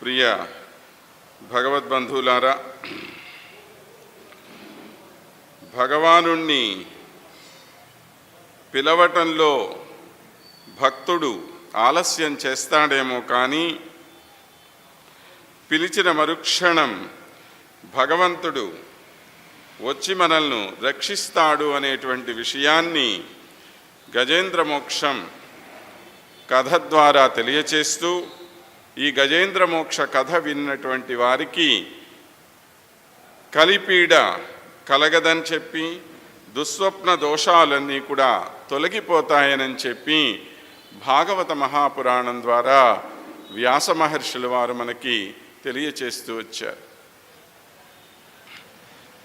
ప్రియ భగవద్బంధువులారా భగవానుణ్ణి పిలవటంలో భక్తుడు ఆలస్యం చేస్తాడేమో కానీ పిలిచిన మరుక్షణం భగవంతుడు వచ్చి మనల్ని రక్షిస్తాడు అనేటువంటి విషయాన్ని గజేంద్ర మోక్షం కథ ద్వారా తెలియచేస్తూ ఈ గజేంద్ర మోక్ష కథ విన్నటువంటి వారికి కలిపీడ కలగదని చెప్పి దుస్వప్న దోషాలన్నీ కూడా తొలగిపోతాయనని చెప్పి భాగవత మహాపురాణం ద్వారా వ్యాస మహర్షుల వారు మనకి తెలియచేస్తూ వచ్చారు.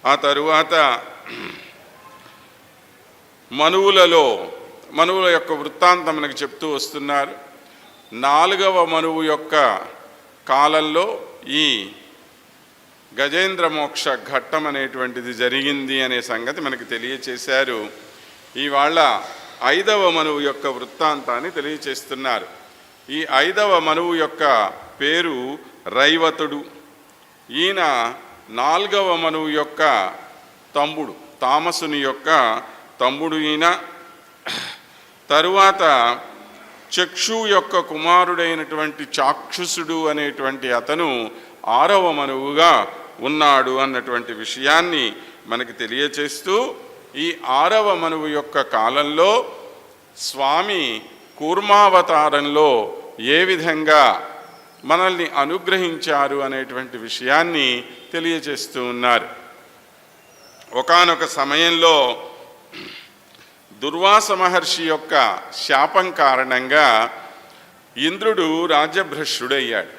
ఆ తరువాత మనువులలో మనువుల యొక్క వృత్తాంతం మనకు చెప్తూ వస్తున్నారు. నాలుగవ మనువు యొక్క కాలంలో ఈ గజేంద్ర మోక్ష ఘట్టం అనేటువంటిది జరిగింది అనే సంగతి మనకి తెలియచేశారు. ఇవాళ ఐదవ మనువు యొక్క వృత్తాంతాన్ని తెలియచేస్తున్నారు. ఈ ఐదవ మనువు యొక్క పేరు రైవతుడు. ఈయన నాలుగవ మనువు యొక్క తమ్ముడు తామసుని యొక్క తమ్ముడు ఈయన. తరువాత చక్షు యొక్క కుమారుడైనటువంటి చాక్షుసుడు అనేటువంటి అతను ఆరవ మనువుగా ఉన్నాడు అన్నటువంటి విషయాన్ని మనకి తెలియచేస్తూ ఈ ఆరవ మనువు యొక్క కాలంలో స్వామి కూర్మావతారంలో ఏ విధంగా మనల్ని అనుగ్రహించారు అనేటువంటి విషయాన్ని తెలియచేస్తూ ఉన్నారు. ఒకానొక సమయంలో దుర్వాస మహర్షి యొక్క శాపం కారణంగా ఇంద్రుడు రాజభ్రష్యుడయ్యాడు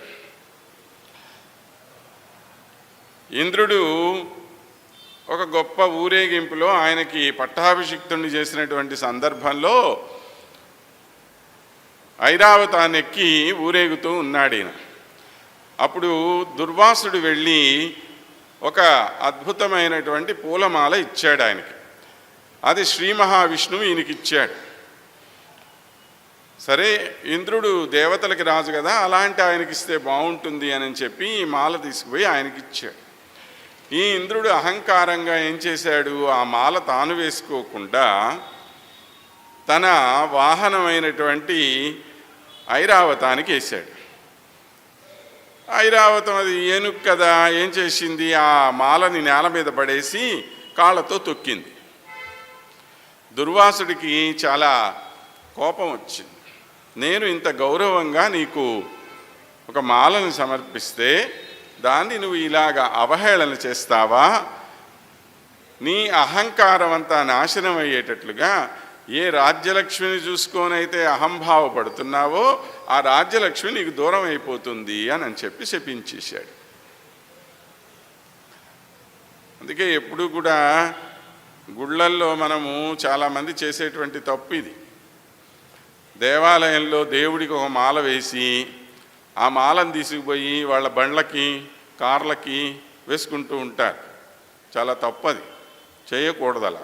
ఇంద్రుడు ఒక గొప్ప ఊరేగింపులో ఆయనకి పట్టాభిషిక్తుణ్ణి చేసినటువంటి సందర్భంలో ఐరావతానెక్కి ఊరేగుతూ ఉన్నాడు ఈయన అప్పుడు దుర్వాసుడు వెళ్ళి ఒక అద్భుతమైనటువంటి పూలమాల ఇచ్చాడు ఆయనకి అది శ్రీ మహావిష్ణువు ఈయనకి ఇచ్చాడు సరే ఇంద్రుడు దేవతలకి రాజు కదా అలాంటి ఆయనకిస్తే బాగుంటుంది అని చెప్పి ఈ మాల తీసుకుపోయి ఆయనకి ఇచ్చాడు ఈ ఇంద్రుడు అహంకారంగా ఏం చేశాడు? ఆ మాల తాను వేసుకోకుండా తన వాహనమైనటువంటి ఐరావతానికి వేశాడు. ఐరావతం అది ఏనుగు కదా ఏం చేసింది? ఆ మాలని నేల మీద పడేసి కాళ్ళతో తొక్కింది. దుర్వాసుడికి చాలా కోపం వచ్చింది. నేను ఇంత గౌరవంగా నీకు ఒక మాలను సమర్పిస్తే దాన్ని నువ్వు ఇలాగా అవహేళన చేస్తావా? నీ అహంకారం అంతా నాశనం అయ్యేటట్లుగా ఏ రాజ్యలక్ష్మిని చూసుకొనైతే అహంభావపడుతున్నావో ఆ రాజ్యలక్ష్మి నీకు దూరం అయిపోతుంది అని అని చెప్పి శపించేశాడు. అందుకే ఎప్పుడు కూడా గుళ్ళల్లో మనము చాలామంది చేసేటువంటి తప్పు ఇది. దేవాలయంలో దేవుడికి ఒక మాల వేసి ఆ మాలను తీసుకుపోయి వాళ్ళ బండ్లకి కార్లకి వేసుకుంటూ ఉంటారు. చాలా తప్పది. చేయకూడదు అలా.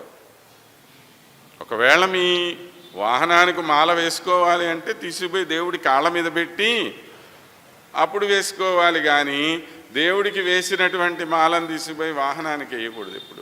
ఒకవేళ మీ వాహనానికి మాల వేసుకోవాలి అంటే తీసుకుపోయి దేవుడి కాళ్ళ మీద పెట్టి అప్పుడు వేసుకోవాలి కానీ దేవుడికి వేసినటువంటి మాలను తీసుకుపోయి వాహనానికి వేయకూడదు ఎప్పుడు.